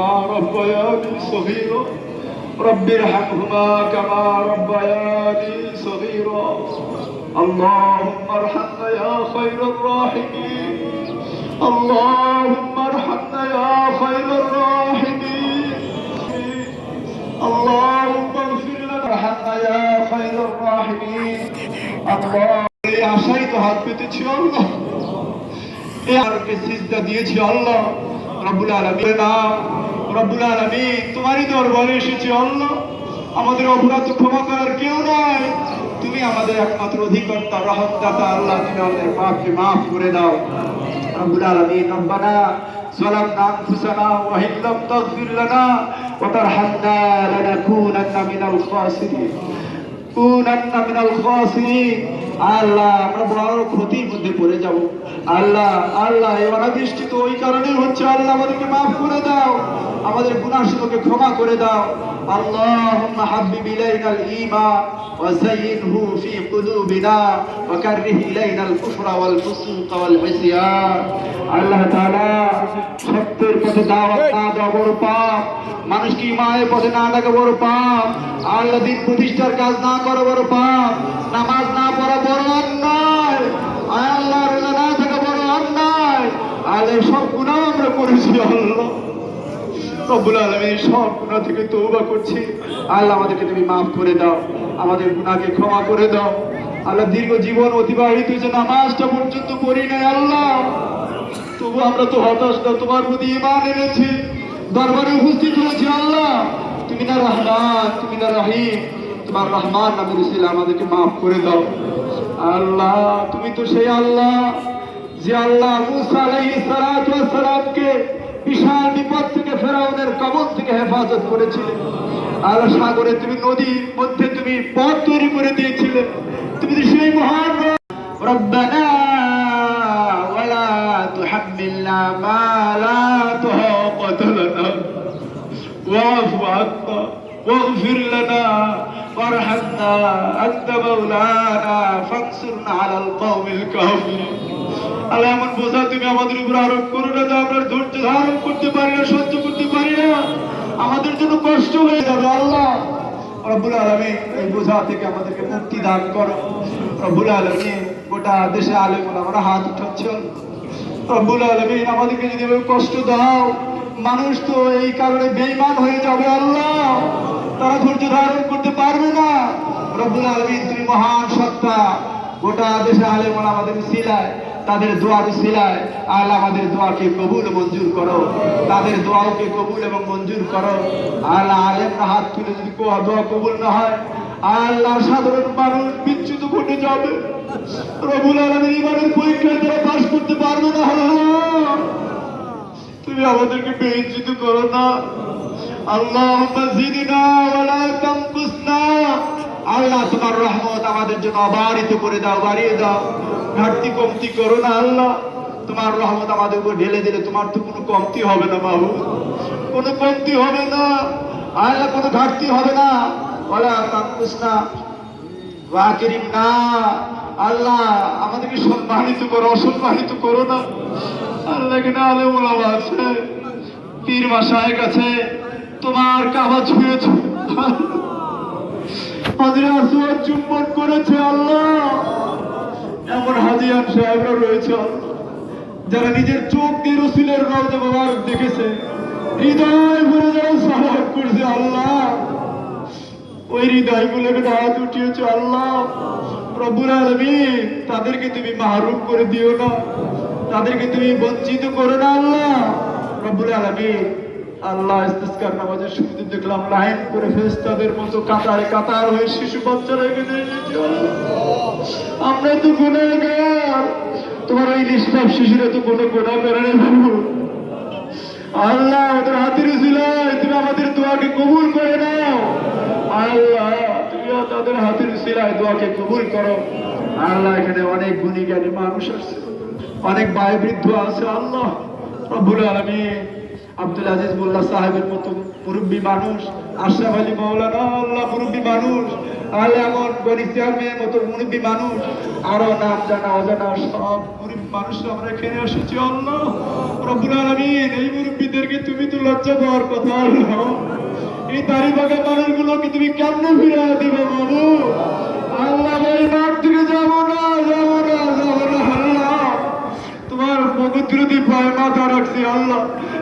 ربياني صغيرا رب ارحمهما كما ربياني صغيرا اللهم ارحمنا يا خير الراحمين اللهم ارحمنا يا خير الراحمين اللهم اغفر لنا ارحمنا يا خير الراحمين الله এই আশাই তো হাত পেতেছি আল্লাহ এ আরকে সিজদা দিয়েছি আল্লাহ রব্বুল আলামিনের নাম রব্বুল আলামিন তোমারই দরবারে এসেছি আল্লাহ আমাদের অপরাধ ক্ষমা করার কেউ নাই তুমি আমাদের একমাত্র অধিকর্তা রহমদাতা আল্লাহ তুমি আমাদের পাপকে মাফ করে দাও রব্বুল আলামিন রব্বানা ظلمنا أنفسنا وإن لم تغفر لنا وترحمنا لنكونن من الخاسرين কুনান্না মিনাল খাসিরিন আল্লাহ, আমরা বড় ক্ষতির মধ্যে পড়ে যাব। আল্লাহ আল্লাহ এই অনাদৃষ্টি তো ওই কারণেই হচ্ছে, আল্লাহ আমাদেরকে মাফ করে দাও। আমাদের গুনাহগুলোকে ক্ষমা করে দাও। আল্লাহ তাআলা সত্যের পথে দাওয়াত না দেওয়া বড় পাপ। মানুষকে মায়ের পথে না ডাকা বড় পাপ। আল্লাহ দিন প্রতিষ্ঠার কাজ না করো বড় পাপ। নামাজ না আল্লাহ রোজা না বড় অন্যায় এই সব গুণাও আমরা করেছি, আল্লাহ। রব্বুল আলমী সব গুণা থেকে তৌবা করছি। আল্লাহ, আমাদেরকে তুমি মাফ করে দাও। আমাদের গুণাকে ক্ষমা করে দাও। আল্লাহ, দীর্ঘ জীবন অতিবাহিত হয়েছে, নামাজটা পর্যন্ত নাই, আল্লাহ। তবু আমরা তো হতাশ তোমার প্রতি ইমান এনেছি। দরবারে উপস্থিত হয়েছি, আল্লাহ। তুমি না রহমান, তুমি না রহিম। তোমার রহমান ছিল আমাদেরকে মাফ করে দাও। আল্লাহ, তুমি তো সেই আল্লাহ যে আল্লাহ মুসা সালাতামকে বিশাল বিপদ থেকে ফেরাউনের কবল থেকে হেফাজত করেছিলে। আর সাগরে তুমি নদীর মধ্যে তুমি পথ তৈরি করে দিয়েছিলে। তুমি তো সেই মহান রব্বানা ওয়ালা তুহাম্মিলনা মা লা ওয়াফু আন্না, ওয়াগফির লানা। وارحمنا أنت مولانا فانصرنا على القوم الكافرين আল্লাহ এমন বোঝা তুমি আমাদের উপর আরোপ করো না যে আমরা ধৈর্য ধারণ করতে পারি না সহ্য করতে পারি না আমাদের জন্য কষ্ট হয়ে যাবে আল্লাহ রব্বুল আলমী এই বোঝা থেকে আমাদেরকে মুক্তি দান করো রব্বুল আলমী গোটা দেশে আলেম আমরা হাত উঠাচ্ছ রব্বুল আলমিন আমাদেরকে যদি এভাবে কষ্ট দাও মানুষ তো এই কারণে বেইমান হয়ে যাবে আল্লাহ তারা ধৈর্য ধারণ করতে পারবে না। রব্বুল আলমিন তুমি মহান সত্তা, গোটা দেশে আলেম আমাদের শিলায় তাদের দোয়ার শিলায় আল আমাদের দোয়াকে কবুল মঞ্জুর করো। তাদের দোয়াকে কবুল এবং মঞ্জুর করো। আল্লাহ আলেমরা হাত তুলে যদি দোয়া কবুল না হয়, আল্লাহ সাধারণ মানুষ বিচ্যুত ঘটে যাবে। রবুল আলমীর ইমানের পরীক্ষায় তারা পাশ করতে পারবে না তুমি আমাদেরকে বেঞ্চিত করো না। আল্লাহ জিদিনা ওয়ালা তামকুসনা। আল্লাহ, তোমার রহমত আমাদের জন্য অবারিত করে দাও, বাড়িয়ে দাও। ঘাটতি, কমতি করো না, আল্লাহ। তোমার রহমত আমাদের উপর ঢেলে দিলে তোমার তো কোনো কমতি হবে না, বাবু। কোনো কমতি হবে না। আল্লাহ, কোনো ঘাটতি হবে না। ওয়ালা তামকুসনা। ওয়াকিরিম না। আল্লাহ, আমাদেরকে সম্মানিত করো, অসম্মানিত করো না। আল্লাহ কিনা আলে ওলামা আছে। পীর মাসায় কাছে তোমার কাবা ছুঁয়েছে চুম্বন করেছে আল্লাহ। এমন হাজিয়ান সাহেবরা রয়েছে। যারা নিজের চোখ দিয়ে রসুলের রওজা মোবারক দেখেছে। হৃদয় ভরে যারা সালাম করছে আল্লাহ। ওই হৃদয়গুলোকে হাত উঠিয়েছো আল্লাহ। প্রভুর আলমী তাদেরকে তুমি মাহরুম করে দিও না। তাদেরকে তুমি বঞ্চিত করো না আল্লাহ। প্রভুর আলমী আল্লাহ ইস্তিস্কার নামাজের শুরুতে দেখলাম, লাইন করে ফেরেশতাদের মতো কাতারে কাতার হয়ে শিশু বাচ্চারা আল্লাহ। আমরা তো গুণাগার। তোমার ওই নিষ্পাপ শিশুরা তো কোনো গুণা করে না আল্লাহ, ওদের হাতের উসিলায় তুমি আমাদের দোয়াকে কবুল করে নাও। আল্লাহ তুমি তাদের হাতের উসিলায় দোয়াকে কবুল করো। আল্লাহ, এখানে অনেক গুণী জ্ঞানী মানুষ আছে। অনেক বায় বৃদ্ধ আছে, আল্লাহ। রব্বুল আলমী আব্দুল আজিজ মোল্লা সাহেবের মতো মুরব্বী মানুষ, আশরাফ আলী মৌলানা আল্লাহ মুরব্বী মানুষ, আলে এমন গরিব চেয়ারম্যানের মতো মানুষ, আরও নাম জানা, অজানা সব মুরব্বী মানুষ আমরা এখানে এসেছি। আল্লাহ রব্বুল আলামিন, এই তুমি তো লজ্জা পাওয়ার কথা এই দাড়ি পাকা মানুষগুলোকে তুমি কেমনে ফিরে দিবে বাবু আল্লাহ এই মাঠ থেকে যাব না যাব না না, আল্লাহ। তোমার পবিত্র পায়ে মাথা রাখছি, আল্লাহ।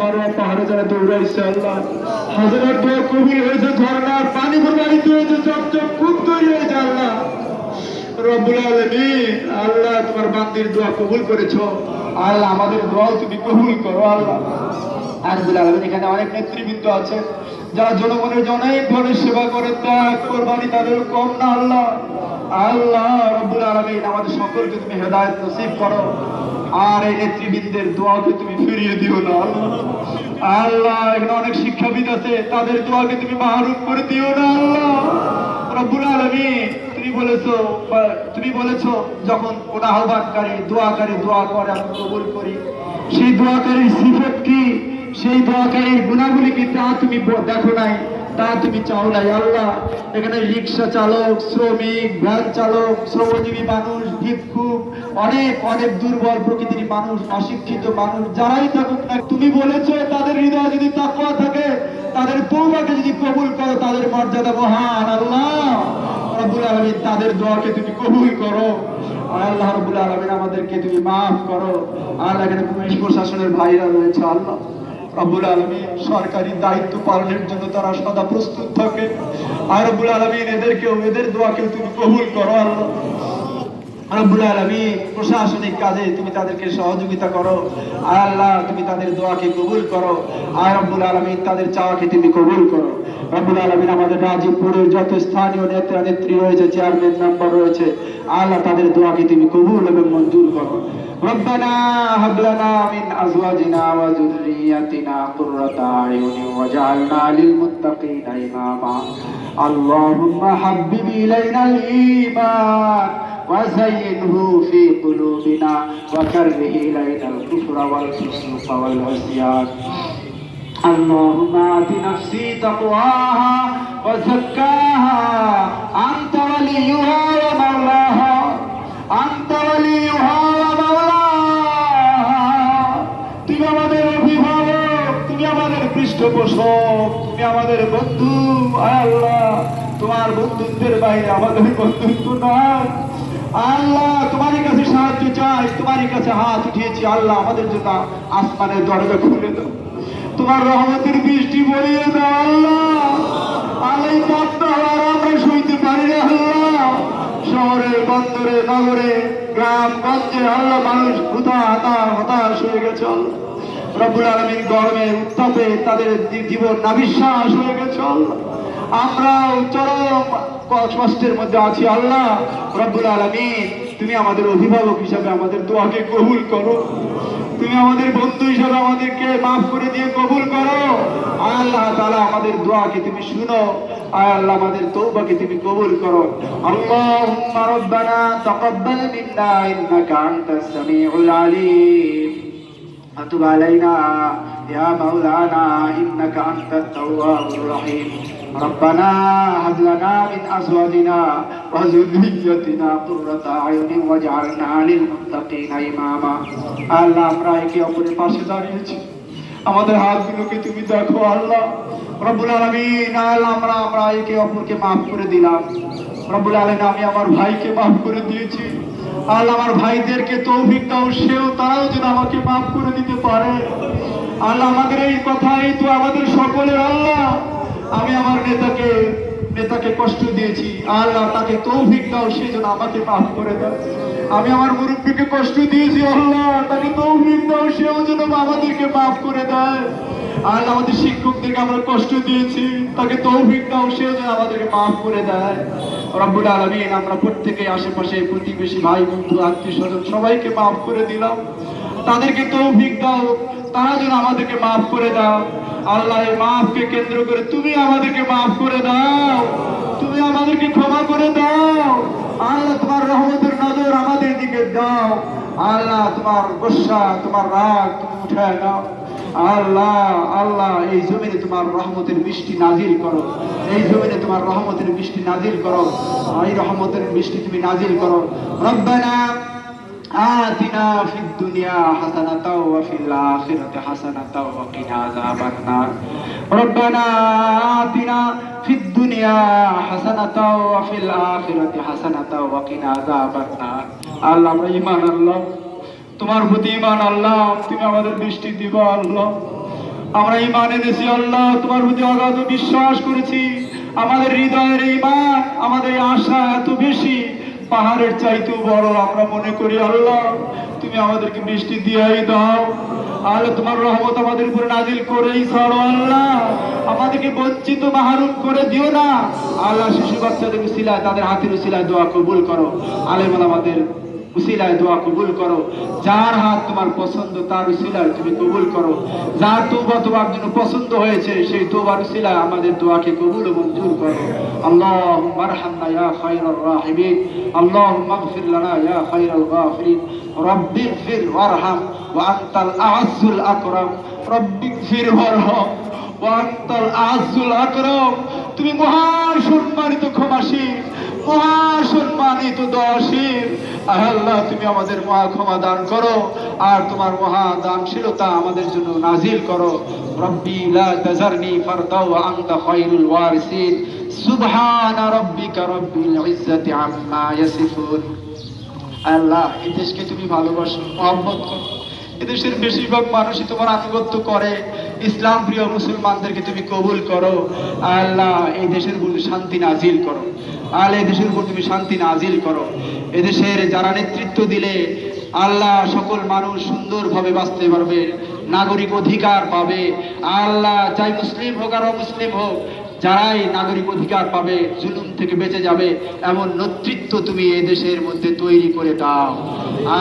যারা আল্লাহ। তোমার বান্দির দোয়া কবুল আল্লাহ আমাদের দোয়াও তুমি কবুল করো, আল্লাহ। এখানে অনেক নেতৃবৃন্দ আছে, যারা জনগণের জন্য অনেক সেবা করে, ত্যাগ, কোরবানি তাদের কম না, আল্লাহ। আল্লাহ আলমিন, আমাদের সকলকে তুমি হেদায়ত নসিব করো। আর এই নেতৃবৃন্দের দোয়াকে তুমি ফিরিয়ে দিও না। আল্লাহ, এখানে অনেক শিক্ষাবিদ আছে, তাদের দোয়াকে তুমি মাহরুম করে দিও না, আল্লাহ। রব্বুল আলমিন, তুমি বলেছ তুমি বলেছ, যখন কোন আহ্বানকারী দোয়াকারী দোয়া করে, আমি কবুল করি। সেই দোয়াকারীর সিফত কি? সেই দোয়াকারীর গুণাগুলি কি তা তুমি দেখো নাই? তা তুমি চাও নাই, আল্লাহ। এখানে রিক্সা চালক, শ্রমিক ভ্যান চালক, শ্রমজীবী মানুষ, ভিক্ষুক, অনেক অনেক দুর্বল প্রকৃতির মানুষ, অশিক্ষিত মানুষ, যারাই থাকুক না তুমি বলেছ তাদের হৃদয় যদি তাকওয়া থাকে, তাদের তৌবাকে যদি কবুল করো, তাদের মর্যাদা মহান, আল্লাহ। রব্বুল আলামিন তাদের দোয়াকে তুমি কবুল করো। আর আল্লাহ রব্বুল আলামিন আমাদেরকে তুমি মাফ করো। আল্লাহ এখানে পুলিশ প্রশাসনের ভাইরা রয়েছে, আল্লাহ। রব্বুল আলমী সরকারি দায়িত্ব পালনের জন্য তারা সদা প্রস্তুত থাকে আর রব্বুল আলমী এদেরকেও, এদের দোয়াকেও তুমি কবুল করো, আল্লাহ। রব্বুল আলামিন প্রশাসনিক কাজে তুমি তাদেরকে সহযোগিতা করো আর আল্লাহ তুমি তাদের দোয়াকে কবুল করো আর রব্বুল আলামিন তাদের চাওয়াকে তুমি কবুল করো রব্বুল আলামিন আমাদের রাজীবপুরের যত স্থানীয় নেতা নেত্রী রয়েছে চেয়ারম্যান মেম্বার রয়েছে আল্লাহ তাদের দোয়াকে তুমি কবুল এবং মঞ্জুর করো ربنا هب لنا من ازواجنا وذرياتنا قرة اعين واجعلنا للمتقين اماما اللهم حبب الينا الايمان وزينه في قلوبنا وكره إلينا الكفر والفسوق والعصيان اللهم آت نفسي تقواها وزكاها أنت وليها ومولاها أنت وليها ومولاها তুমি আমাদের অভিভাবক তুমি আমাদের পৃষ্ঠপোষক তুমি আমাদের বন্ধু আয় আল্লাহ তোমার বন্ধুত্বের বাইরে আমাদের বন্ধুত্ব নয় আল্লাহ তোমারই কাছে সাহায্য চাই, তোমারই কাছে হাত উঠিয়েছি। আল্লাহ আমাদের জন্য আসমানের দরজা খুলে দাও। তোমার রহমতের বৃষ্টি বলিয়ে দাও, আল্লাহ। এই তাপটা আর আমরা সইতে পারি না, আল্লাহ। শহরে বন্দরে, নগরে গ্রাম গঞ্জে আল্লাহ, মানুষ হুতা হাতা হতাশ হয়ে গেছে, আল্লাহ। রব্বুল আলমীর গরমে উত্তাপে তাদের জীবন নাবিশ্বাস হয়ে গেছে, আল্লাহ। আমরাও চরম ক- কষ্টের মধ্যে আছি আল্লাহ রব্বুল আলমিন তুমি আমাদের অভিভাবক হিসাবে আমাদের দোয়াকে কবুল করো তুমি আমাদের বন্ধু হিসাবে আমাদেরকে মাফ করে দিয়ে কবুল করো আয় আল্লাহ তাআলা আমাদের দোয়াকে তুমি শুনো আয় আল্লাহ আমাদের তৌবাকে তুমি কবুল করো আল্লাহুম্মা রব্বানা তাকাব্বাল মিন্না ইন্নাকা আনতাস সামিউল আলিম وتب علينا يا مولانا انك انت التواب الرحيم ربنا هب لنا من ازواجنا وذريتنا قرة اعين واجعلنا للمتقين اماما আল্লাহ আমরা একে অপরের পাশে দাঁড়িয়েছি আমাদের হাতগুলোকে তুমি দেখো আল্লাহ রব্বুল আলামিন আল্লাহ আমরা আমরা একে অপরকে মাফ করে দিলাম রব্বুল আলামিন আমি আমার ভাইকে মাফ করে দিয়েছি আল্লাহ আমার ভাইদেরকে তৌফিক দাও সেও তারাও যেন আমাকে মাফ করে দিতে পারে আল্লাহ আমাদের এই কথাই তো আমাদের সকলের আল্লাহ আমি আমার নেতাকে নেতাকে কষ্ট দিয়েছি। আল্লাহ তাকে তৌফিক দাও, সে যেন আমাকে মাফ করে দেয়। আমি আমার মুরব্বীকে কষ্ট দিয়েছি, আল্লাহ তাকে তৌফিক দাও, সেও যেন আমাদেরকে মাফ করে দেয়। আল্লাহ আমাদের শিক্ষকদেরকে আমরা কষ্ট দিয়েছি, তাকে তৌফিক দাও সে যেন আমাদেরকে মাফ করে দেয়। রব্বুল আলমিন, আমরা প্রত্যেকে আশেপাশে প্রতিবেশী ভাই, বন্ধু আত্মীয় স্বজন সবাইকে মাফ করে দিলাম। তাদেরকে তৌফিক দাও। তারা যেন আমাদেরকে মাফ করে দাও। আল্লাহ মাফকে কেন্দ্র করে তুমি আমাদেরকে মাফ করে দাও। তুমি আমাদেরকে ক্ষমা করে দাও। আল্লাহ তোমার রহমতের নজর আমাদের দিকে দাও। আল্লাহ তোমার গোসা, তোমার রাগ তুমি উঠায় নাও। আল্লাহ আল্লাহ, এই জমিনে তোমার রহমতের মিষ্টি নাজিল করো। এই জমিনে তোমার রহমতের মিষ্টি নাজিল করো। এই রহমতের মিষ্টি তুমি নাজিল করো। রব্বানা آتنا في الدنيا حسنة وفي الآخرة حسنة وقنا عذاب النار ربنا آتنا في الدنيا حسنة وفي الآخرة حسنة وقنا عذاب النار আল্লাহ আমরা ইমান আল্লাহ তোমার প্রতি ইমান আল্লাহ তুমি আমাদের দৃষ্টি দিবা আল্লাহ আমরা ইমান এনেছি আল্লাহ তোমার প্রতি অগাধ বিশ্বাস করেছি আমাদের হৃদয়ের ইমান আমাদের এই আশা এত বেশি পাহাড়ের চাইতেও বড় আমরা মনে করি আল্লাহ। তুমি আমাদেরকে বৃষ্টি দিয়েই দাও। আল্লাহ, তোমার রহমত আমাদের উপরে নাজিল করেই ছাড়ো আল্লাহ। আমাদেরকে বঞ্চিত মাহরুম করে দিও না। আল্লাহ, শিশু বাচ্চাদের উসিলায় তাদের হাতের উসিলায় দোয়া কবুল করো। আলেমন আমাদের উশিলায় দোয়া কবুল করো। যার হাত তোমার পছন্দ, তার উসিলায় তুমি কবুল করো। যার তৌবা তোমার জন্য পছন্দ হয়েছে, সেই তৌবার উসিলায় আমাদের দোয়াকে কবুল মঞ্জুর করো। আল্লাহ মারহামনা ইয়া খায়রুর রাহিমিন আল্লাহ মাগফির লানা ইয়া খায়রুল গাফিরিন। রব্বি ফির ওয়ারহাম, ওয়া আনতাল আ'আজ্জুল আকরাম। রব্বি ফির ওয়ারহাম, ওয়া আনতাল আ'আজ্জুল আকরাম। তুমি মহান সম্মানিত ক্ষমাশীল মহা সম্মানিত দশীল আল্লাহ, তুমি আমাদের মহা ক্ষমা দান করো, আর তোমার মহা দানশীলতা আমাদের জন্য নাজিল করো। রব্বি লা তাজারনি ফারদাও আনতা খায়রুল ওয়ারিসিন। সুবহান রাব্বিকা রব্বিল ইজ্জাতি আম্মা ইয়াসিফুন। আল্লাহ, এই দেশকে তুমি ভালোবাসো, মহব্বত করো। এদেশের বেশিরভাগ মানুষই তোমার আনুগত্য করে। ইসলাম প্রিয় মুসলমানদেরকে তুমি কবুল করো। আল্লাহ এই দেশের উপর শান্তি নাজিল করো। আল্লাহ এই দেশের উপর তুমি শান্তি নাজিল করো। এদেশের যারা নেতৃত্ব দিলে, আল্লাহ সকল মানুষ সুন্দরভাবে বাঁচতে পারবে, নাগরিক অধিকার পাবে। আল্লাহ, চাই মুসলিম হোক আর অমুসলিম হোক যারাই নাগরিক অধিকার পাবে, জুলুম থেকে বেঁচে যাবে, এমন নেতৃত্ব তুমি এই দেশের মধ্যে তৈরি করে দাও।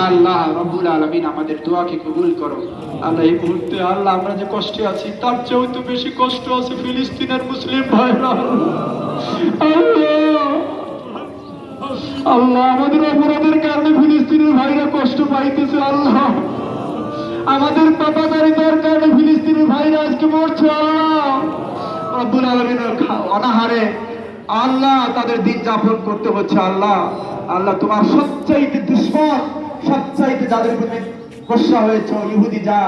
আল্লাহ রব্বুল আলমিন আমাদের দোয়াকে কবুল করো। আল্লাহ এই মুহূর্তে, আল্লাহ, আমরা যে কষ্টে আছি, তার চেয়েও তো বেশি কষ্ট আছে ফিলিস্তিনের মুসলিম ভাইরা। আল্লাহ আমাদের অপরাধের কারণে ফিলিস্তিনের ভাইরা কষ্ট পাইতেছে, আল্লাহ। আমাদের পাপাচারিতার কারণে ফিলিস্তিনের ভাইরা আজকে মরছে, আল্লাহ। রব্বুল আলমিনের অনাহারে আল্লাহ তাদের দিন যাপন করতে হচ্ছে আল্লাহ। আল্লাহ তোমার সবচাইতে দুশ্মন, সবচাইতে যাদের প্রতি গোসা হয়েছে, ইহুদি যা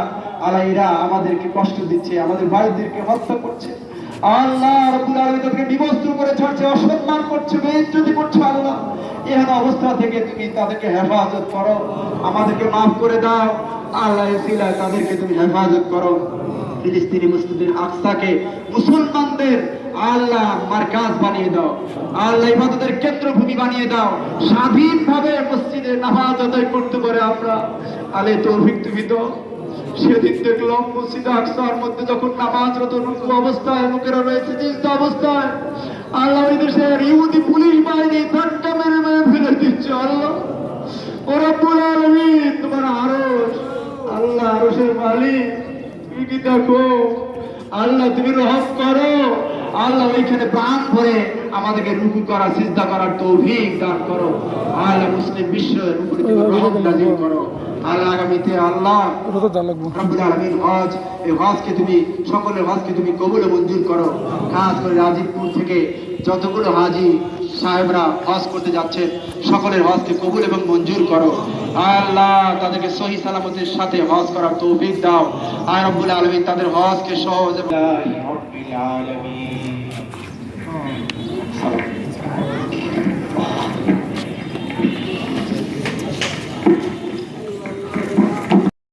আল্লাহ এরা আমাদেরকে কষ্ট দিচ্ছে, আমাদের ভাইদেরকে হত্যা করছে। আল্লাহ রব্বুল আলামিন তাদেরকে বিবস্ত্র করে ছাড়ছে, অসম্মান করছে, বেইজ্জতি করছে আল্লাহ। এহেন অবস্থা থেকে তুমি তাদেরকে হেফাজত করো, আমাদেরকে মাফ করে দাও। আল্লাহ তাদেরকে তুমি হেফাজত করো। ফিলিস্তিনি মুসলিমদের আকসাকে মুসলমানদের আল্লাহ মার্কাজ বানিয়ে দাও। আল্লাহ ইবাদতের কেন্দ্রভূমি বানিয়ে দাও। স্বাধীনভাবে মসজিদে নামাজ আদায় করতে পারে আমরা। আলে তৌফিক তুমি তো। সেদিন দেখলাম মসজিদে আকসার মধ্যে যখন নামাজরত রুকু অবস্থায় লোকেরা রয়েছে চিন্ত অবস্থায়, আল্লাহ ওই দেশের ইহুদি পুলিশ বাহিনী ধাক্কা মেরে মেরে ফেলে দিচ্ছে, আল্লাহ। ওরা পুরো আলমী তোমার আরস আল্লাহ আরসের মালিক। কি দেখো আল্লাহ তুমি রহম করো। আল্লাহ ওইখানে প্রাণ ভরে আমাদেরকে রুকু করা সিজদা করার তৌফিক দান করো। আল্লাহ মুসলিম বিশ্বের উপরে তুমি রহম নাজিল করো। আল্লাহ আগামীতে আল্লাহ রব্বুল আলামিন হজ এই হজকে তুমি সকলের হজকে তুমি কবুল মঞ্জুর করো। খাস করে রাজীবপুর থেকে যতগুলো হাজি সাহেবরা হজ করতে যাচ্ছেন সকলের হজকে কবুল এবং মঞ্জুর করো। আল্লাহ তাদেরকে সহি সালামতের সাথে হজ করার তৌফিক দাও। রব্বুল আলামিন তাদের হজকে সহজ